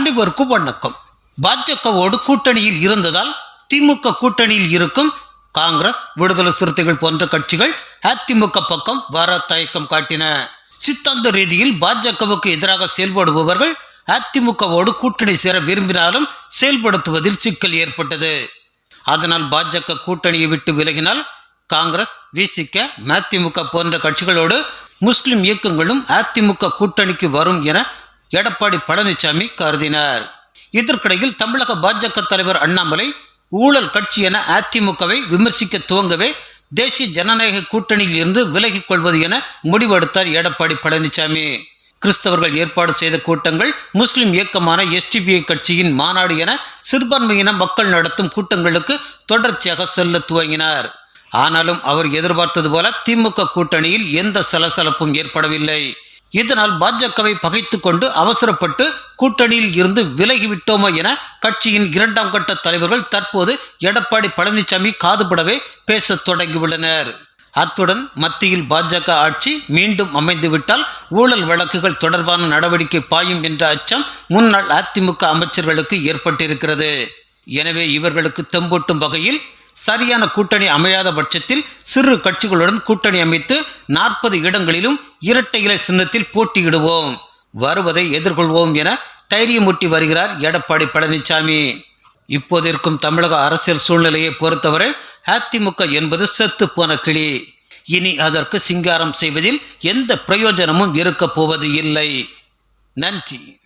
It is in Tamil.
அனைவருக்கும் வணக்கம் பாஜகவோடு கூட்டணியில் இருந்ததால் திமுக கூட்டணியில் இருக்கும் காங்கிரஸ் விடுதலை சிறுத்தைகள் போன்ற கட்சிகள் அதிமுக பக்கம் வர தயக்கம் காட்டின. சித்தாந்த ரீதியில் பாஜகவுக்கு எதிராக செயல்படுபவர்கள் அதிமுகவோடு கூட்டணி சேர விரும்பினாலும் செயல்படுத்துவதில் சிக்கல் ஏற்பட்டது. அதனால் பாஜக கூட்டணியை விட்டு விலகினால் காங்கிரஸ் விசிக மதிமுக போன்ற கட்சிகளோடு முஸ்லிம் இயக்கங்களும் அதிமுக கூட்டணிக்கு வரும் என எடப்பாடி பழனிசாமி கருதினார். இதற்கிடையில் தமிழக பாஜக தலைவர் அண்ணாமலை ஊழல் கட்சி என அதிமுகவை விமர்சிக்க துவங்கவே தேசிய ஜனநாயக கூட்டணியில் இருந்து விலகிக் கொள்வது என முடிவெடுத்தார் எடப்பாடி பழனிசாமி. கிறிஸ்தவர்கள் ஏற்பாடு செய்த கூட்டங்கள் முஸ்லிம் இயக்கமான எஸ்டிபிஐ கட்சியின் மாநாடு என சிறுபான்மையின மக்கள் நடத்தும் கூட்டங்களுக்கு தொடர்ச்சியாக செல்ல துவங்கினார். ஆனாலும் அவர் எதிர்பார்த்தது போல திமுக கூட்டணியில் எந்த சலசலப்பும் ஏற்படவில்லை. இதனால் பாஜகவை பகைத்து கொண்டு அவசரப்பட்டு கூட்டணியில் இருந்து விலகிவிட்டோமோ என கட்சியின் இரண்டாம் கட்ட தலைவர்கள் தற்போது எடப்பாடி பழனிசாமி காதுபடவே பேசத் தொடங்கியுள்ளனர். அத்துடன் மத்தியில் பாஜக ஆட்சி மீண்டும் அமைந்துவிட்டால் ஊழல் வழக்குகள் தொடர்பான நடவடிக்கை பாயும் என்ற அச்சம் முன்னாள் அதிமுக அமைச்சர்களுக்கு ஏற்பட்டிருக்கிறது. எனவே இவர்களுக்கு தெம்பூட்டும் வகையில் சரியான கூட்டணி அமையாத பட்சத்தில் சிறு கட்சிகளுடன் கூட்டணி அமைத்து நாற்பது இடங்களிலும் இரட்டை இலை சின்னத்தில் போட்டியிடுவோம். வருவதை எதிர்கொள்வோம் என தைரியமூட்டி வருகிறார் எடப்பாடி பழனிசாமி இப்போது இருக்கும் தமிழக அரசியல் சூழ்நிலையை பொறுத்தவரை அதிமுக என்பது செத்து போன கிளி. இனி அதற்கு சிங்காரம் செய்வதில் எந்த பிரயோஜனமும் இருக்கப் போவது இல்லை. நன்றி.